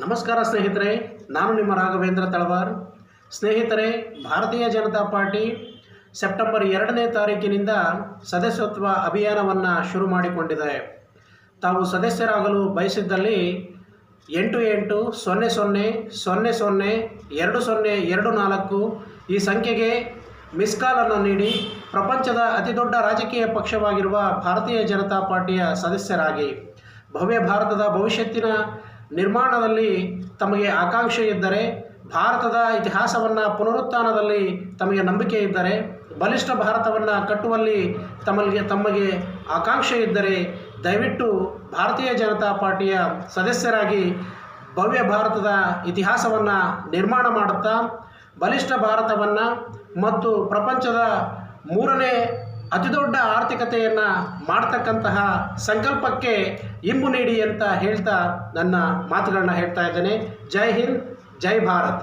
ನಮಸ್ಕಾರ ಸ್ನೇಹಿತರೆ, ನಾನು ನಿಮ್ಮ ರಾಘವೇಂದ್ರ ತಳವಾರ್. ಸ್ನೇಹಿತರೆ, ಭಾರತೀಯ ಜನತಾ ಪಾರ್ಟಿ ಸೆಪ್ಟೆಂಬರ್ ಎರಡನೇ ತಾರೀಕಿನಿಂದ ಸದಸ್ಯತ್ವ ಅಭಿಯಾನವನ್ನು ಶುರು ಮಾಡಿಕೊಂಡಿದೆ. ತಾವು ಸದಸ್ಯರಾಗಲು ಬಯಸಿದ್ದಲ್ಲಿ ಎಂಟು ಎಂಟು ಸೊನ್ನೆ ಸೊನ್ನೆ ಸೊನ್ನೆ ಸೊನ್ನೆ ಎರಡು ಸೊನ್ನೆ ಎರಡು ನಾಲ್ಕು ಈ ಸಂಖ್ಯೆಗೆ ಮಿಸ್ ಕಾಲನ್ನು ನೀಡಿ ಪ್ರಪಂಚದ ಅತಿದೊಡ್ಡ ರಾಜಕೀಯ ಪಕ್ಷವಾಗಿರುವ ಭಾರತೀಯ ಜನತಾ ಪಾರ್ಟಿಯ ಸದಸ್ಯರಾಗಿ ಭವ್ಯ ಭಾರತದ ಭವಿಷ್ಯತ್ತಿನ ನಿರ್ಮಾಣದಲ್ಲಿ ತಮಗೆ ಆಕಾಂಕ್ಷೆ ಇದ್ದರೆ, ಭಾರತದ ಇತಿಹಾಸವನ್ನು ಪುನರುತ್ಥಾನದಲ್ಲಿ ತಮಗೆ ನಂಬಿಕೆ ಇದ್ದರೆ, ಬಲಿಷ್ಠ ಭಾರತವನ್ನು ಕಟ್ಟುವಲ್ಲಿ ತಮಗೆ ತಮಗೆ ಆಕಾಂಕ್ಷೆ ಇದ್ದರೆ, ದಯವಿಟ್ಟು ಭಾರತೀಯ ಜನತಾ ಪಾರ್ಟಿಯ ಸದಸ್ಯರಾಗಿ ಭವ್ಯ ಭಾರತದ ಇತಿಹಾಸವನ್ನು ನಿರ್ಮಾಣ ಮಾಡುತ್ತಾ, ಬಲಿಷ್ಠ ಭಾರತವನ್ನು ಮತ್ತು ಪ್ರಪಂಚದ ಮೂರನೇ ಅತಿದೊಡ್ಡ ಆರ್ಥಿಕತೆಯನ್ನು ಮಾಡ್ತಕ್ಕಂತಹ ಸಂಕಲ್ಪಕ್ಕೆ ಇಂಬು ನೀಡಿ ಅಂತ ಹೇಳ್ತಾ ನನ್ನ ಮಾತುಗಳನ್ನ ಹೇಳ್ತಾ ಇದ್ದೇನೆ. ಜೈ ಹಿಂದ್, ಜೈ ಭಾರತ್.